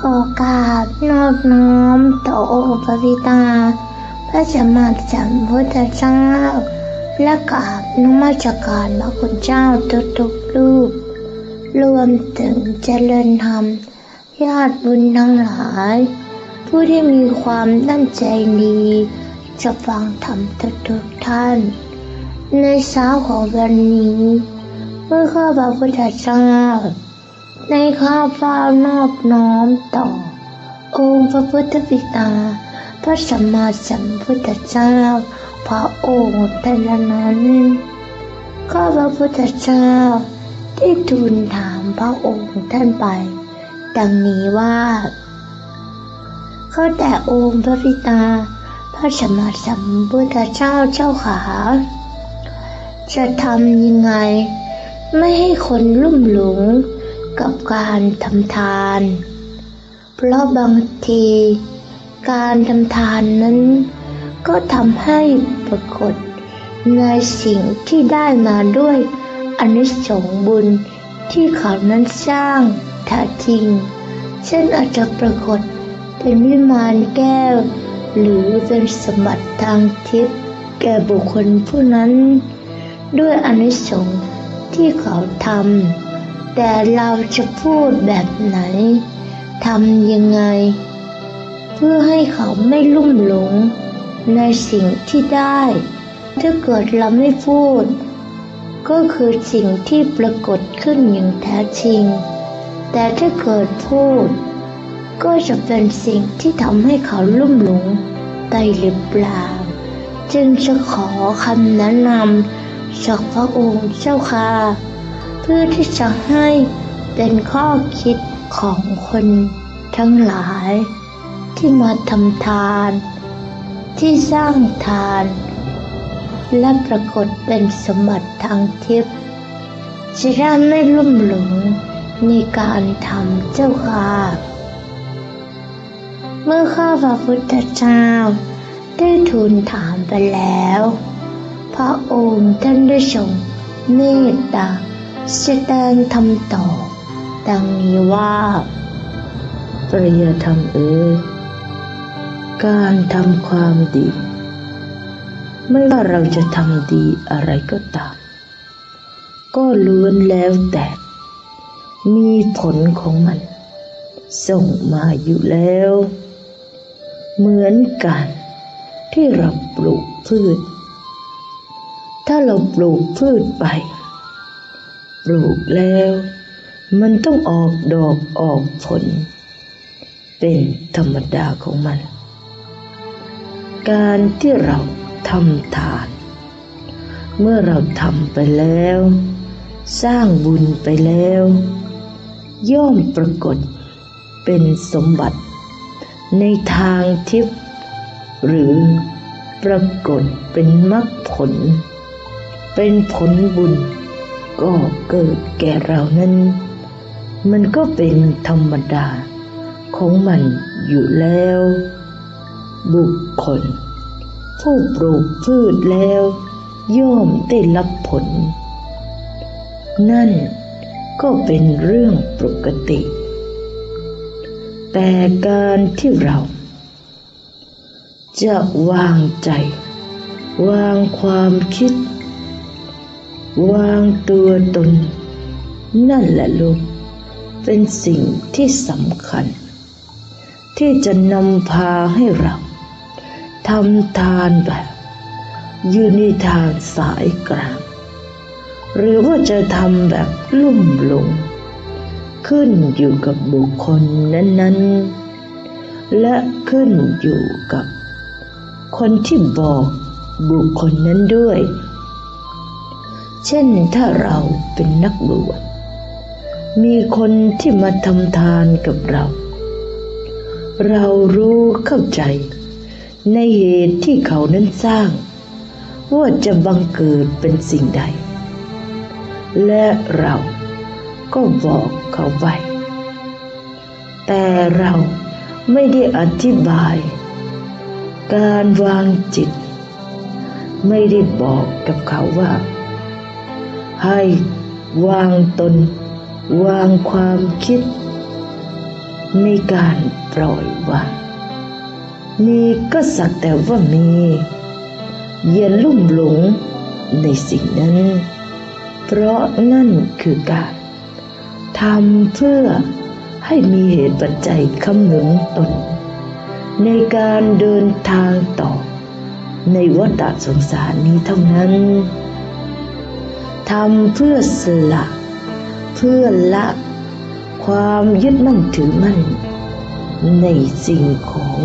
ขอกราบนอบน้อมต่อองค์พระบิดาพระสัมมาสัมพุทธเจ้าและกราบนมัสการพระคุณเจ้าทุกๆรูป รวมถึงเจริญธรรมญาติบุญทั้งหลาย ผู้ที่มีความตั้งใจดีจะฟังธรรมทุกๆท่าน ในเช้าของวันนี้เมื่อข้าพระพุทธเจ้า ในข้าพเจ้านอบน้อมต่อ องค์พระพุทธบิดา พระสัมมาสัมพุทธเจ้า พระองค์แต่ละนั้นข้าพระพุทธเจ้าได้ทูลถามพระองค์ท่านไป ดังนี้ว่า ข้าแต่องค์พระบิดา พระสัมมาสัมพุทธเจ้าเจ้าขาจะทำยังไง ไม่ให้คนลุ่มหลง กับการทำทาน เพราะบางที การทำทานนั้น ก็ทำให้ปรากฏในสิ่งที่ได้มาด้วยอนิสงส์บุญที่เขานั้นสร้างแท้จริง เช่นอาจจะปรากฏเป็นวิมานแก้ว หรือเป็นสมบัติทางทิพย์แก่บุคคลผู้นั้น ด้วยอนิสงส์ที่เขาทำ แต่เราจะพูดแบบไหนทำยังไง เพื่อให้เขาไม่ลุ่มหลง ในสิ่งที่ได้ ถ้าเกิดเราไม่พูด ก็คือสิ่งที่ปรากฏขึ้นอย่างแท้จริง แต่ถ้าเกิดพูด ก็จะเป็นสิ่งที่ทำให้เขาลุ่มหลงไปหรือเปล่า จึงจะขอคำแนะนำจากพระองค์เจ้าค่ะ พื่อที่จะให้เป็นข้อคิดของคนทั้งหลาย ที่มาทำทาน ที่สร้างทาน และปรากฏเป็นสมบัติทางทิพย์จะได้ไม่ลุ่มหลงในการทำเจ้าค่ะเมื่อข้าพระพุทธเจ้าได้ทูลถามไปแล้ว พระองค์ท่านได้ทรงเมตตา แสดงทำต่อดังนี้ว่าปริยธรรมเอ๋ยการทำความดี ไม่ว่าเราจะทำดีอะไรก็ตาม ก็ล้วนแล้วแต่ มีผลของมัน ส่งมาอยู่แล้ว เหมือนกันที่เราปลูกพืช ถ้าเราปลูกพืชไป ลูกแล้ว มันต้องออกดอกออกผล เป็นธรรมดาของมัน การที่เราทำทาน เมื่อเราทำไปแล้ว สร้างบุญไปแล้ว ย่อมปรากฏเป็นสมบัติ ในทางทิพย์หรือปรากฏเป็นมรรคผล เป็นผลบุญ ก็เกิดแก่เรานั้น มันก็เป็นธรรมดาของมันอยู่แล้ว บุคคล ผู้ปลูกพืชแล้ว ย่อมได้รับผล นั่นก็เป็นเรื่องปกติ แต่การที่เรา จะวางใจ วางความคิด วางตัวตน นั่นแหละลูก เป็นสิ่งที่สำคัญ ที่จะนำพาให้เราทำทานแบบยู่ในทางสายกลาง หรือว่าจะทำแบบลุ่มหลงขึ้นอยู่กับบุคคลนั้น ๆ และขึ้นอยู่กับ คนที่บอกบุคคลนั้นด้วย เช่นถ้าเราเป็นนักบวชมีคนที่มาทำทานกับเรา เรารู้เข้าใจ ในเหตุที่เขานั้นสร้าง ว่าจะบังเกิดเป็นสิ่งใด และเราก็บอกเขาไปแต่เราไม่ได้อธิบาย การวางจิต ไม่ได้บอกกับเขาว่า ให้วางตน วางความคิดในการปล่อยวาง มีก็สักแต่ว่ามีอย่าลุ่มหลงในสิ่งนั้น เพราะนั่นคือการทำเพื่อให้มีเหตุปัจจัยคำหนุนตน ในการเดินทางต่อ ในวัฏสงสารนี้เท่านั้น ทำเพื่อสละ เพื่อละ ความยึดมั่นถือมั่น ในสิ่งของ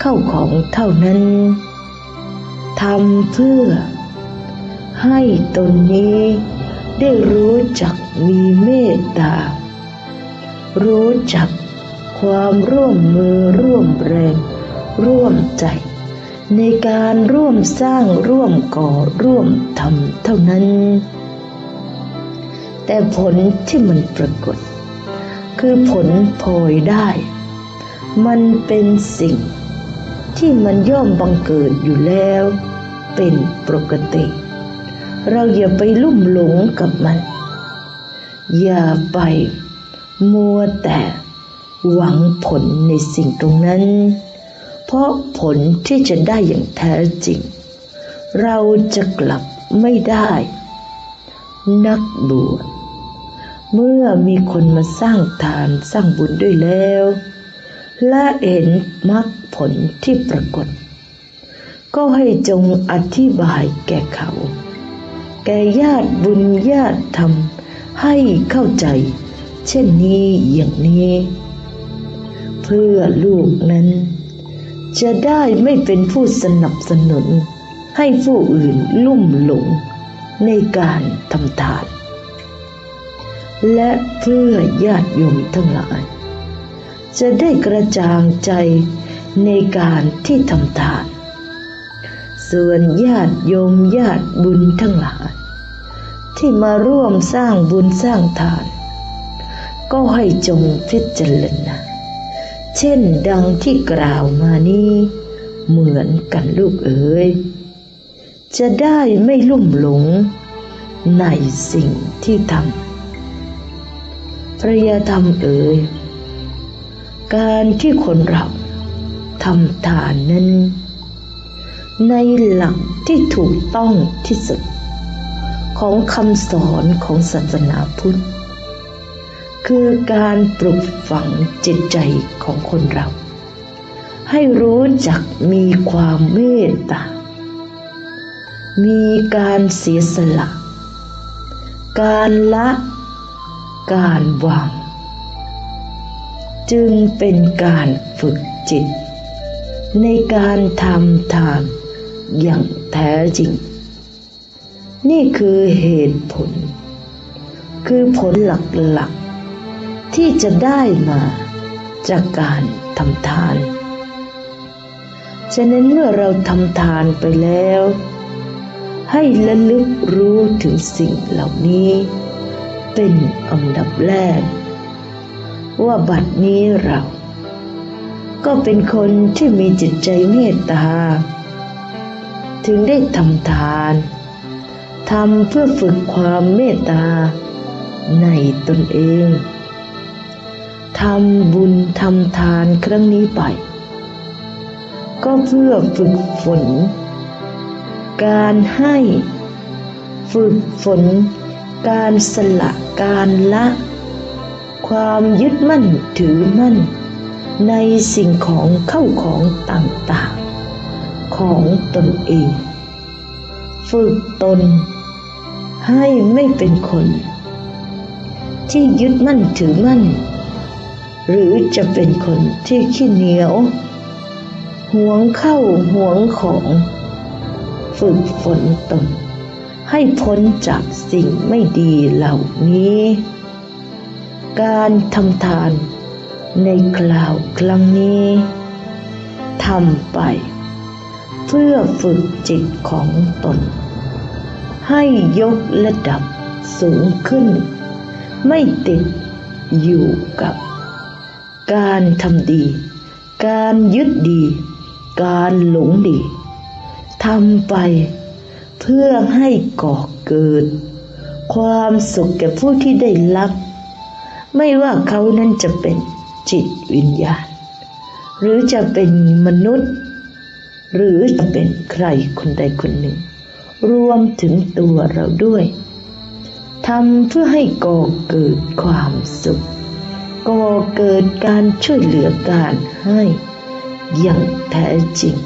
เข้าของเท่านั้นทำเพื่อ ให้ตนนี้ได้รู้จักมีเมตตา รู้จักความร่วมมือร่วมแรง ร่วมใจ ในการร่วมสร้างร่วมก่อร่วมทำเท่านั้น แต่ผลที่มันปรากฏ คือผลพลอยได้ มันเป็นสิ่งที่มันย่อมบังเกิดอยู่แล้ว เป็นปกติ เราอย่าไปลุ่มหลงกับมัน อย่าไปมัวแต่หวังผลในสิ่งตรงนั้น เพราะผลที่จะได้อย่างแท้จริง เราจะกลับไม่ได้ นักบวชเมื่อมีคนมาสร้างทานสร้างบุญด้วยแล้ว และเห็นมรรคผลที่ปรากฏ ก็ให้จงอธิบายแก่เขา แก่ญาติบุญญาติธรรมให้เข้าใจ เช่นนี้อย่างนี้ เพื่อลูกนั้น จะได้ไม่เป็นผู้สนับสนุนให้ผู้อื่นลุ่มหลง ในการทำทาน และเพื่อญาติโยมทั้งหลาย จะได้กระจ่างใจในการที่ทำทาน ส่วนญาติโยมญาติบุญทั้งหลาย ที่มาร่วมสร้างบุญสร้างทาน ก็ให้จงพิจารณาเช่นดังที่กล่าวมานี้เหมือนกันลูกเอ๋ย จะได้ไม่ลุ่มหลงในสิ่งที่ทำพระยาธรรมเอ๋ยการที่คนเราทำทานนั้น ในหลักที่ถูกต้องที่สุด ของคำสอนของศาสนาพุทธคือการปลุกฝังจิตใจของคนเรา ให้รู้จักมีความเมตตา มีการเสียสละ การละ การวาง จึงเป็นการฝึกจิต ในการทำทานอย่างแท้จริง นี่คือเหตุผล คือผลหลักๆ ที่จะได้มาจากการทำทาน ฉะนั้นเมื่อเราทำทานไปแล้ว ให้ระลึกรู้ถึงสิ่งเหล่านี้ เป็นอันดับแรก ว่าบัดนี้เรา ก็เป็นคนที่มีจิตใจเมตตา ถึงได้ทำทานทำเพื่อฝึกความเมตตา ในตนเองทำบุญทำทานครั้งนี้ไป ก็เพื่อฝึกฝน การให้ ฝึกฝน การสละการละ ความยึดมั่นถือมั่น ในสิ่งของเข้าของต่างๆ ของตนเอง ฝึกตน ให้ไม่เป็นคน ที่ยึดมั่นถือมั่น หรือจะเป็นคนที่ขี้เหนียวหวงเข้าหวงของ ฝึกฝนตน ให้พ้นจากสิ่งไม่ดีเหล่านี้ การทำทานในคราวครั้งนี้ทำไป เพื่อฝึกจิตของตน ให้ยกระดับสูงขึ้น ไม่ติดอยู่กับ การทำดี การยึดดี การหลงดี ทำไป เพื่อให้ก่อเกิด ความสุขแก่ผู้ที่ได้รับ ไม่ว่าเขานั้นจะเป็นจิตวิญญาณ หรือจะเป็นมนุษย์ หรือจะเป็นใครคนใดคนหนึ่ง รวมถึงตัวเราด้วยทำเพื่อให้ก่อเกิดความสุขก่อเกิดการช่วยเหลือการให้อย่างแท้จริง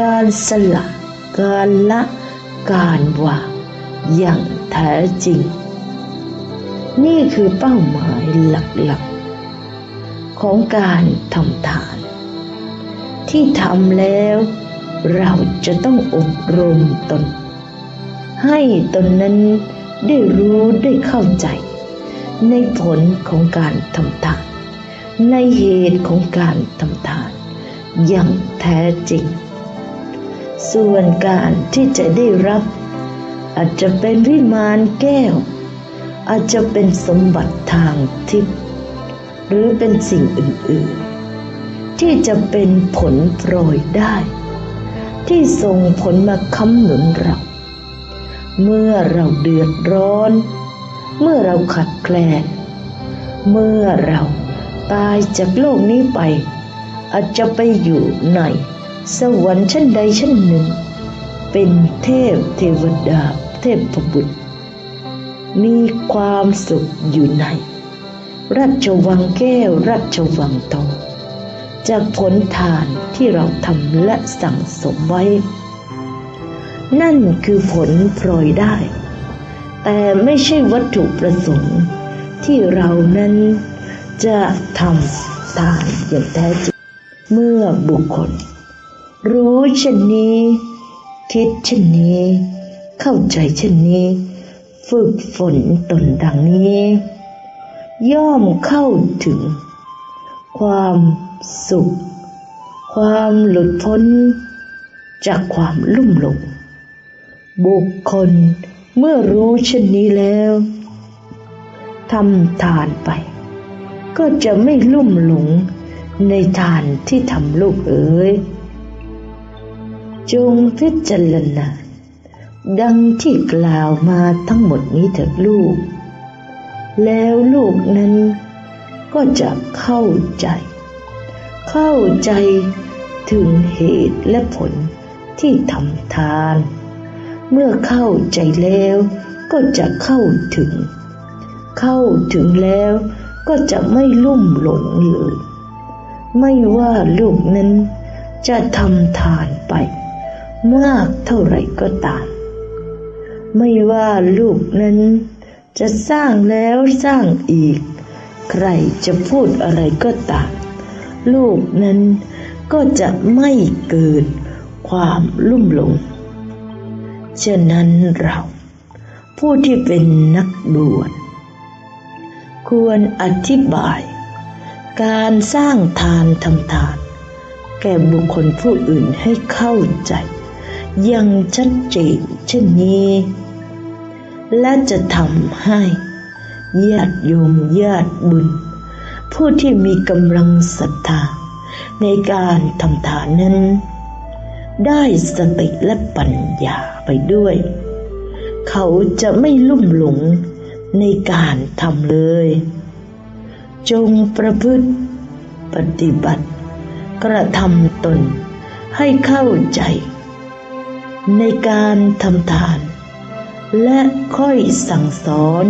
การสละการละการวางอย่างแท้จริง นี่คือเป้าหมายหลักๆ ของการทำทาน ที่ทำแล้วเราจะต้องอบรมตน ให้ตนนั้นได้รู้ได้เข้าใจ ในผลของการทำทาน ในเหตุของการทำทาน อย่างแท้จริง ส่วนการที่จะได้รับ อาจจะเป็นวิมานแก้ว อาจจะเป็นสมบัติทางทิพย์หรือเป็นสิ่งอื่นๆ ที่จะเป็นผลโปรยได้ ที่ส่งผลมาค้ำหนุนเรา เมื่อเราเดือดร้อน เมื่อเราขัดแคลนเมื่อเราตายจากโลกนี้ไป อาจจะไปอยู่ใน สวรรค์ชั้นใดชั้นหนึ่ง เป็นเทพเทวดาเทพบุตร มีความสุขอยู่ใน ราชวังแก้วราชวังทองจากผลทานที่เราทำและสั่งสมไว้ นั่นคือผลพลอยได้ แต่ไม่ใช่วัตถุประสงค์ที่เรานั้นจะทำทานอย่างแท้จริงเมื่อบุคคล รู้เช่นนี้ คิดเช่นนี้ เข้าใจเช่นนี้ ฝึกฝนตนดังนี้ ย่อมเข้าถึง ความสุข ความหลุดพ้น จากความลุ่มหลงบุคคลเมื่อรู้เช่นนี้แล้วทำทานไป ก็จะไม่ลุ่มหลงในทานที่ทำลูกเอ๋ย จงพิจารณาดังที่กล่าวมาทั้งหมดนี้เถิดลูก แล้วลูกนั้นก็จะเข้าใจ เข้าใจถึงเหตุและผลที่ทำทาน เมื่อเข้าใจแล้วก็จะเข้าถึง เข้าถึงแล้วก็จะไม่ลุ่มหลงเลย ไม่ว่าลูกนั้นจะทำทานไป มากเท่าไหร่ก็ตาม ไม่ว่าลูกนั้นจะสร้างแล้วสร้างอีก ใครจะพูดอะไรก็ตาม ลูกนั้นก็จะไม่เกิดความลุ่มหลงฉะนั้นเรา ผู้ที่เป็นนักบวชควรอธิบาย การสร้างทานทำทาน แก่บุคคลผู้อื่นให้เข้าใจ ยังชัดเจนเช่นนี้ และจะทำให้ญาติโยมญาติบุญ ผู้ที่มีกำลังศรัทธาในการทำทานนั้น ได้สติและปัญญาไปด้วย เขาจะไม่ลุ่มหลงในการทำเลย จงประพฤติปฏิบัติ กระทำตนให้เข้าใจ ในการทำทาน และค่อยสั่งสอน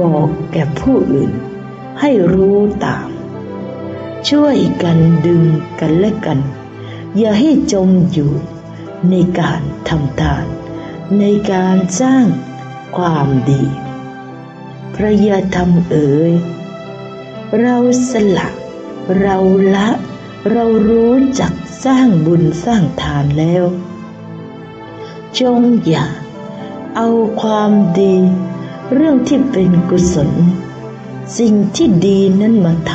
บอกแก่ผู้อื่น ให้รู้ตาม ช่วยกันดึงกันและกัน อย่าให้จมอยู่ในการทำทาน ในการสร้างความดี พระยาธรรมเอ๋ยเราสละเราละ เรารู้จักสร้างบุญสร้างทานแล้ว จงอย่าเอาความดี เรื่องที่เป็นกุศล สิ่งที่ดีนั้นมาท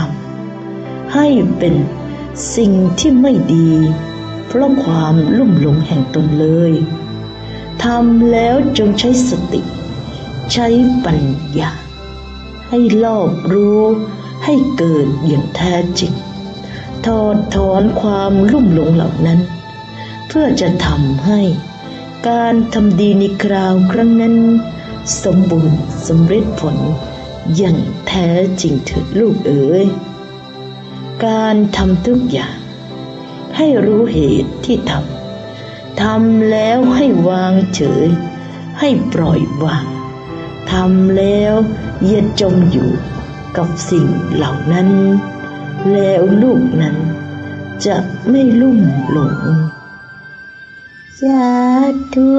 ำให้เป็นสิ่งที่ไม่ดี เพราะความลุ่มหลงแห่งตนเลยทำแล้วจงใช้สติ ใช้ปัญญา ให้รอบรู้ให้เกิดอย่างแท้จริงถอดถอนความลุ่มหลงเหล่านั้น เพื่อจะทำให้ การทำดีในคราวครั้งนั้น สมบูรณ์สำเร็จผลอย่างแท้จริงเถิดลูกเอ๋ยการทำทุกอย่าง ให้รู้เหตุที่ทำทำแล้วให้วางเฉย ให้ปล่อยวางทำแล้วอย่าจมอยู่กับสิ่งเหล่านั้น แล้วลูกนั้นจะไม่ลุ่มหลง สาธุ